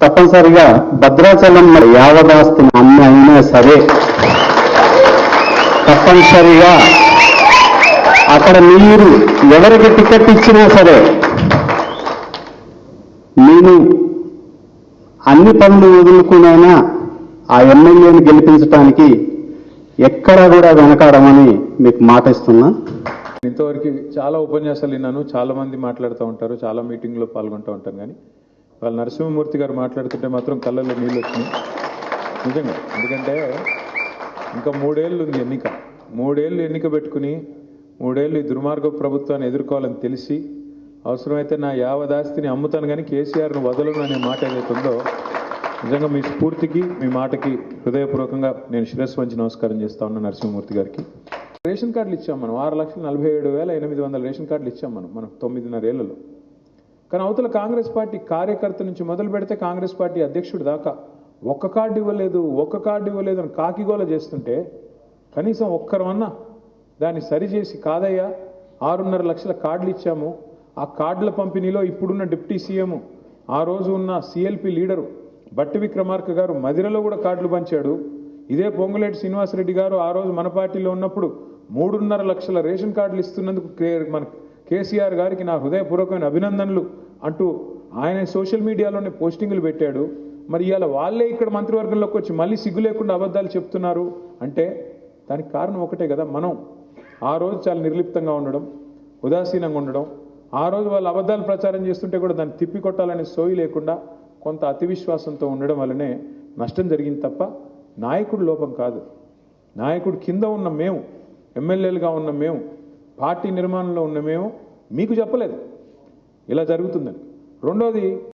తప్పనిసరిగా భద్రాచలం మరి యావదాస్తిని అమ్మ అయినా సరే తప్పనిసరిగా అక్కడ మీరు ఎవరికి టికెట్ ఇచ్చినా సరే నేను అన్ని పనులు వదులుకునైనా ఆ ఎమ్మెల్యేని గెలిపించడానికి ఎక్కడా కూడా వెనకాడమని మీకు మాట ఇస్తున్నా ఇంతవరకు చాలా ఉపన్యాసాలు విన్నాను చాలా మంది మాట్లాడుతూ ఉంటారు చాలా మీటింగ్లో పాల్గొంటూ ఉంటాను కానీ వాళ్ళు నరసింహమూర్తి గారు మాట్లాడుతుంటే మాత్రం కళ్ళల్లో నీళ్ళు వచ్చినాయి. నిజంగా. ఎందుకంటే ఇంకా మూడేళ్ళు ఉంది ఎన్నిక. మూడేళ్ళు ఎన్నిక పెట్టుకుని మూడేళ్ళు ఈ దుర్మార్గ ప్రభుత్వాన్ని ఎదుర్కోవాలని తెలిసి అవసరమైతే నా యావదాస్తిని అమ్ముతాను కానీ కేసీఆర్ను వదలను అనే మాట ఏదైతే ఉందో నిజంగా మీ స్ఫూర్తికి మీ మాటకి హృదయపూర్వకంగా నేను శిరస్సు వంచి నమస్కారం చేస్తా ఉన్నా నరసింహమూర్తి గారికి. రేషన్ కార్డులు ఇచ్చాం మనం. ఆరు లక్షల నలభై ఏడు వేల ఎనిమిది వందల రేషన్ కార్డులు ఇచ్చాం మనం. మనం తొమ్మిదిన్నర ఏళ్ళలో. కానీ అవతల కాంగ్రెస్ పార్టీ కార్యకర్త నుంచి మొదలు పెడితే కాంగ్రెస్ పార్టీ అధ్యక్షుడు దాకా ఒక్క కార్డు ఇవ్వలేదు ఒక్క కార్డు ఇవ్వలేదు అని కాకిగోల చేస్తుంటే కనీసం ఒక్కరమన్నా దాన్ని సరిచేసి కాదయ్యా ఆరున్నర లక్షల కార్డులు ఇచ్చాము. ఆ కార్డుల పంపిణీలో ఇప్పుడున్న డిప్యూటీ సీఎం ఆ రోజు ఉన్న సిఎల్పి లీడరు బట్టి విక్రమార్క గారు మదిరలో కూడా కార్డులు పంచాడు. ఇదే పొంగులేటి శ్రీనివాసరెడ్డి గారు ఆ రోజు మన పార్టీలో ఉన్నప్పుడు మూడున్నర లక్షల రేషన్ కార్డులు ఇస్తున్నందుకు కే- మన కేసీఆర్ గారికి నా హృదయపూర్వకమైన అభినందనలు అంటూ ఆయన సోషల్ మీడియాలోనే పోస్టింగులు పెట్టాడు. మరి ఇవాళ వాళ్ళే ఇక్కడ మంత్రివర్గంలోకి వచ్చి మళ్ళీ సిగ్గు లేకుండా అబద్ధాలు చెప్తున్నారు అంటే దానికి కారణం ఒకటే కదా మనం. ఆ రోజు చాలా నిర్లిప్తంగా ఉండడం ఉదాసీనంగా ఉండడం ఆ రోజు వాళ్ళు అబద్ధాలు ప్రచారం చేస్తుంటే కూడా దాన్ని తిప్పి కొట్టాలనే సోయి లేకుండా కొంత అతి విశ్వాసంతో ఉండడం వల్లనే నష్టం జరిగింది తప్ప నాయకుడు లోపం కాదు. నాయకుడు కింద ఉన్న మేము ఎమ్మెల్యేలుగా ఉన్న మేము పార్టీ నిర్మాణంలో ఉన్న మేము మీకు చెప్పలేదు. ఇలా జరుగుతుందని. రెండోది